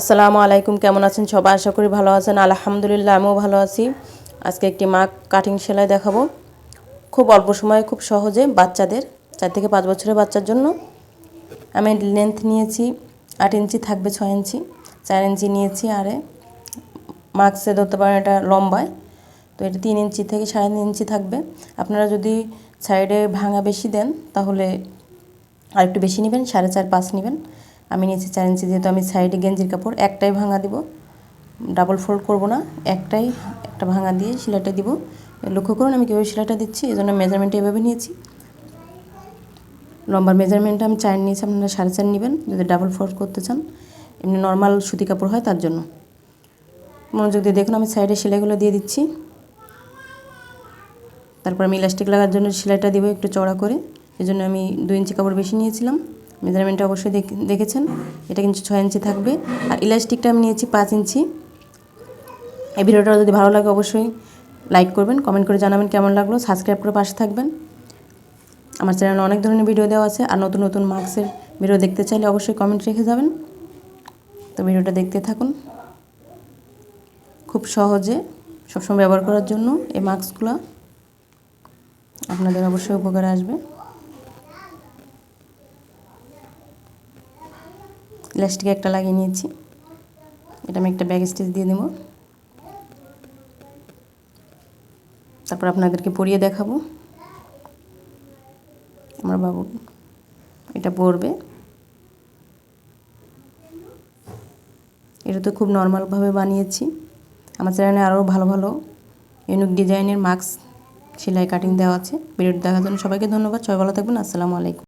আসসালামু আলাইকুম, কেমন আছেন সবাই? আশা করি ভালো আছেন। আলহামদুলিল্লাহ, আমিও ভালো আছি। আজকে একটি মাক কাটিং সেলাই দেখাবো। খুব অল্প সময়ে, খুব সহজে বাচ্চাদের, চার থেকে পাঁচ বছরের বাচ্চার জন্য। আমি লেন্থ নিয়েছি আট ইঞ্চি, থাকবে ছয় ইঞ্চি। চার ইঞ্চি নিয়েছি, আরে মাস্কে ধরতে পারেন এটা লম্বায়। তো এটা তিন ইঞ্চি থেকে সাড়ে তিন ইঞ্চি থাকবে। আপনারা যদি সাইডে ভাঙা বেশি দেন, তাহলে আর একটু বেশি নেবেন, সাড়ে চার, পাঁচ নেবেন। আমি নিয়েছি চার ইঞ্চি যেহেতু আমি সাইডে গেঞ্জির কাপড়, একটাই ভাঙা দিব। ডাবল ফোল্ড করব না, একটাই, একটা ভাঙা দিয়ে সেলাইটা দিব। লক্ষ্য করুন, আমি কীভাবে সেলাইটা দিচ্ছি এই জন্য মেজারমেন্টটা এভাবে নিয়েছি। লম্বার মেজারমেন্টটা আমি চার নিয়েছি, আপনারা সাড়ে চার নেবেন, যদি ডাবল ফোল্ড করতে চান। এমনি নর্মাল সুতি কাপড় হয় তার জন্য। মনোযোগ দিয়ে দেখুন, আমি সাইডে সেলাইগুলো দিয়ে দিচ্ছি। তারপর আমি ইলাস্টিক লাগার জন্য সেলাইটা দিব একটু চড়া করে এই জন্য আমি দুই ইঞ্চি কাপড় বেশি নিয়েছিলাম। মেজারমেন্টটা অবশ্যই দেখেছেন। এটা কিন্তু ছয় ইঞ্চি থাকবে। আর ইলাস্টিকটা আমি নিয়েছি পাঁচ ইঞ্চি। এই ভিডিওটা যদি ভালো লাগে অবশ্যই লাইক করবেন কমেন্ট করে জানাবেন কেমন লাগল। সাবস্ক্রাইব করে পাশে থাকবেন। আমার চ্যানেলে অনেক ধরনের ভিডিও দেওয়া আছে। আর নতুন নতুন মার্কসের ভিডিও দেখতে চাইলে অবশ্যই কমেন্ট রেখে যাবেন। তো ভিডিওটা দেখতে থাকুন। খুব সহজে, সবসময় ব্যবহার করার জন্য এই মাস্কগুলো আপনাদের অবশ্যই উপকারে আসবে। ইলাস্টিক একটা লাগিয়ে নিয়েছি। এটা আমি একটা ব্যাগ স্টিচ দিয়ে দেব। তারপর আপনাদেরকে পরিয়ে দেখাবো। আমার বাবু এটা পরবে। এটা তো খুব নর্মালভাবে বানিয়েছি। আমার চ্যানেলে আরও ভালো ভালো ইউনিক ডিজাইনের মাস্ক সেলাই কাটিং দেওয়া আছে। ভিডিওটি দেখার জন্য সবাইকে ধন্যবাদ। সবাই ভালো থাকবেন। আসসালামু আলাইকুম।